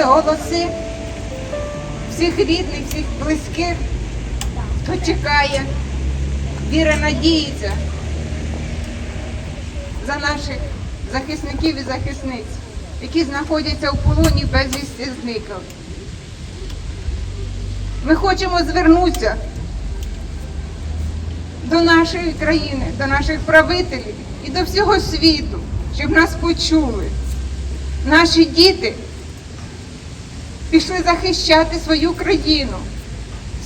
почули голоси всіх рідних, всіх близьких, хто чекає, віра надіється за наших захисників і захисниць, які знаходяться у полоні безвісти зниклих. Ми хочемо звернутися до нашої країни, до наших правителів і до всього світу, щоб нас почули. Наші діти пішли захищати свою країну,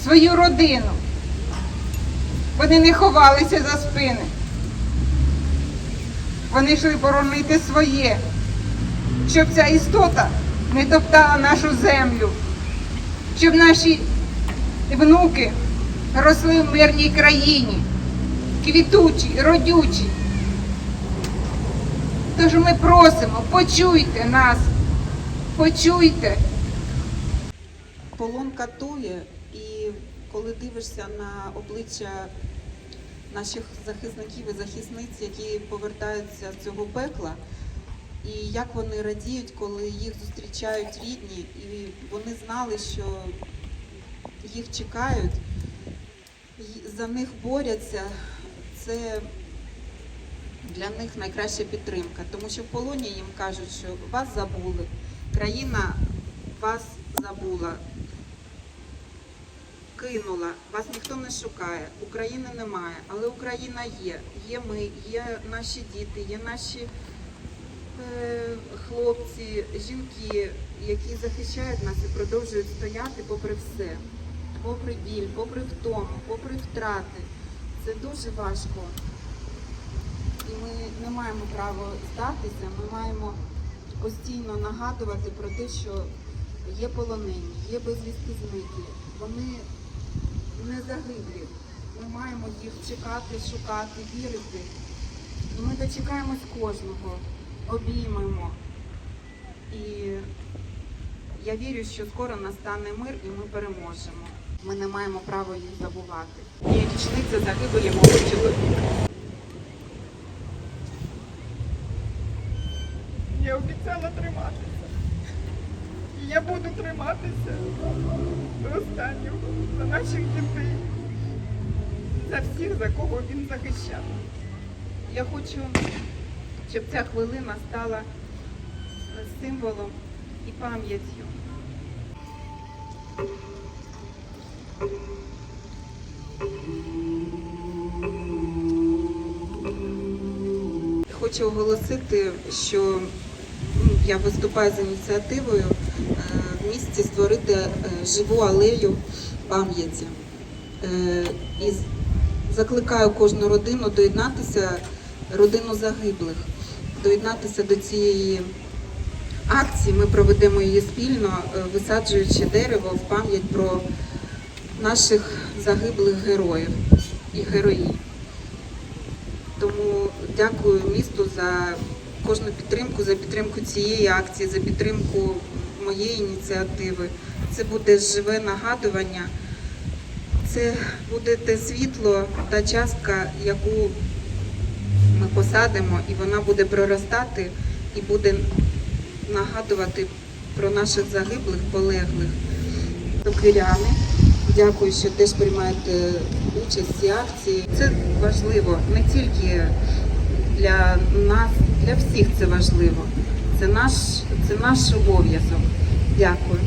свою родину. Вони не ховалися за спини. Вони йшли боронити своє, щоб ця істота не топтала нашу землю, щоб наші внуки росли в мирній країні, квітучі, родючі. Тож ми просимо, почуйте нас, почуйте. Полон катує, і коли дивишся на обличчя наших захисників і захисниць, які повертаються з цього пекла, і як вони радіють, коли їх зустрічають рідні, і вони знали, що їх чекають, за них борються, це для них найкраща підтримка, тому що в полоні їм кажуть, що вас забули, країна вас забула, кинула, вас ніхто не шукає, України немає, але Україна є. Є ми, є наші діти, є наші е, хлопці, жінки, які захищають нас і продовжують стояти попри все, попри біль, попри втому, попри втрати. Це дуже важко. І ми не маємо права здатися, ми маємо постійно нагадувати про те, що є полонені, є безвісти зниклі. Вони не загиблі. Ми маємо їх чекати, шукати, вірити. І ми дочекаємось кожного, обіймемо. І я вірю, що скоро настане мир і ми переможемо. Ми не маємо права їх забувати. І річниця загибелі мого чоловіка. Я обіцяла триматися. Я буду триматися до останнього за наших дітей, за всіх, за кого він захищав. Я хочу, щоб ця хвилина стала символом і пам'яттю. Хочу оголосити, що я виступаю з ініціативою в місті створити е, живу алею пам'яті. Е, І закликаю кожну родину доєднатися, родину загиблих, доєднатися до цієї акції. Ми проведемо її спільно, е, висаджуючи дерево в пам'ять про наших загиблих героїв і героїв. Тому дякую місту за кожну підтримку, за підтримку цієї акції, за підтримку моєї ініціативи. Це буде живе нагадування. Це буде те світло, та частка, яку ми посадимо, і вона буде проростати і буде нагадувати про наших загиблих, полеглих. Токиряни, дякую, що теж приймаєте участь цій акції. Це важливо не тільки для нас, для всіх це важливо. Це наш, це наш обов'язок. Дякую.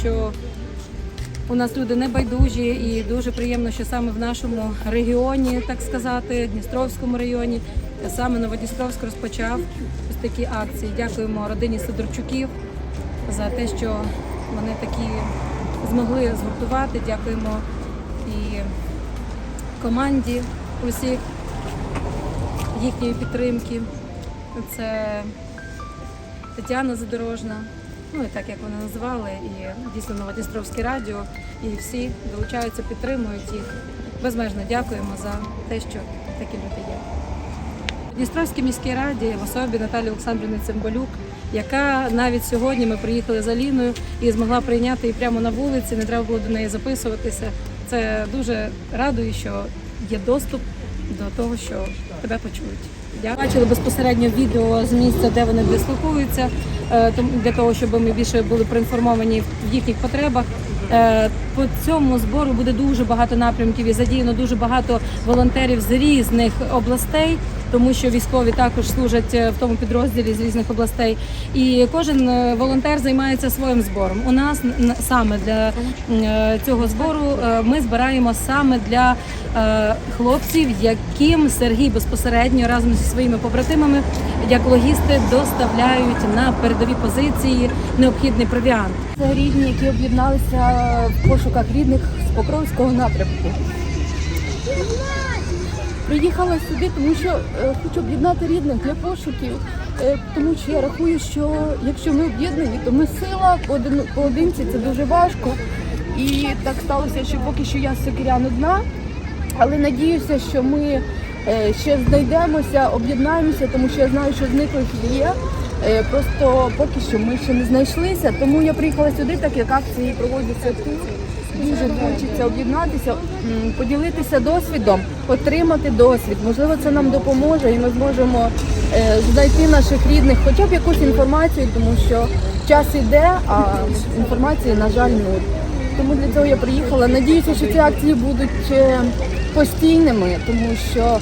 Що у нас люди небайдужі і дуже приємно, що саме в нашому регіоні, так сказати, Дністровському районі, саме Новодністровськ розпочав ось такі акції. Дякуємо родині Сидорчуків за те, що вони такі змогли згуртувати. Дякуємо і команді усіх їхньої підтримки. Це Тетяна Задорожна, ну і так як вони називали, і дійсно Новодністровське радіо, і всі долучаються, підтримують їх. Безмежно дякуємо за те, що такі люди є. Дністровській міській раді в особі Наталі Олександрівни Цимбалюк, яка навіть сьогодні ми приїхали з Аліною і змогла прийняти її прямо на вулиці, не треба було до неї записуватися. Це дуже радує, що є доступ до того, що тебе почують. Я бачила безпосередньо відео з місця, де вони дислокуються, е, для того, щоб ми більше були проінформовані в їхніх потребах. Е, По цьому збору буде дуже багато напрямків і задіяно дуже багато волонтерів з різних областей, тому що військові також служать е, в тому підрозділі з різних областей. І кожен е, волонтер займається своїм збором. У нас саме для цього збору ми збираємо саме для хлопців, яким Сергій безпосередньо разом зі своїми побратимами, як логісти, доставляють на передові позиції необхідний провіант. Це рідні, які об'єдналися в пошуках рідних з Покровського напрямку. Приїхала сюди, тому що е, хочу об'єднати рідних для пошуків, е, тому що я рахую, що якщо ми об'єднані, то ми сила поодин, поодинці це дуже важко. І так сталося, що поки що я Сокирян одна, але надіюся, що ми е, ще знайдемося, об'єднаємося, тому що я знаю, що зниклих є. Е, Просто поки що ми ще не знайшлися, тому я приїхала сюди, так як акції проводяться тут. Дуже хочеться об'єднатися, поділитися досвідом, отримати досвід. Можливо, це нам допоможе, і ми зможемо е, знайти наших рідних, хоча б якусь інформацію, тому що час іде, а інформації, на жаль, нуль. Тому для цього я приїхала. Надіюся, що ці акції будуть е, постійними, тому що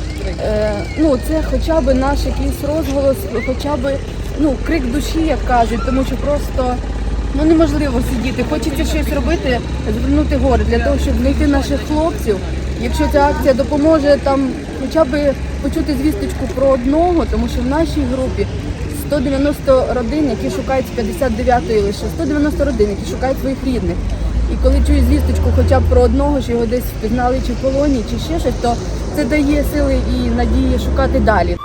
ну, це хоча б наш якийсь розголос, хоча б ну, крик душі, як кажуть, тому що просто ну, неможливо сидіти. Хочеться щось робити, звернути гори для того, щоб знайти наших хлопців. Якщо ця акція допоможе там хоча б почути звісточку про одного, тому що в нашій групі 190 родин, які шукають з 59-ї лише 190 родин, які шукають своїх рідних. І коли чую звісточку хоча б про одного, що його десь впізнали чи в полоні, чи ще щось, то це дає сили і надії шукати далі.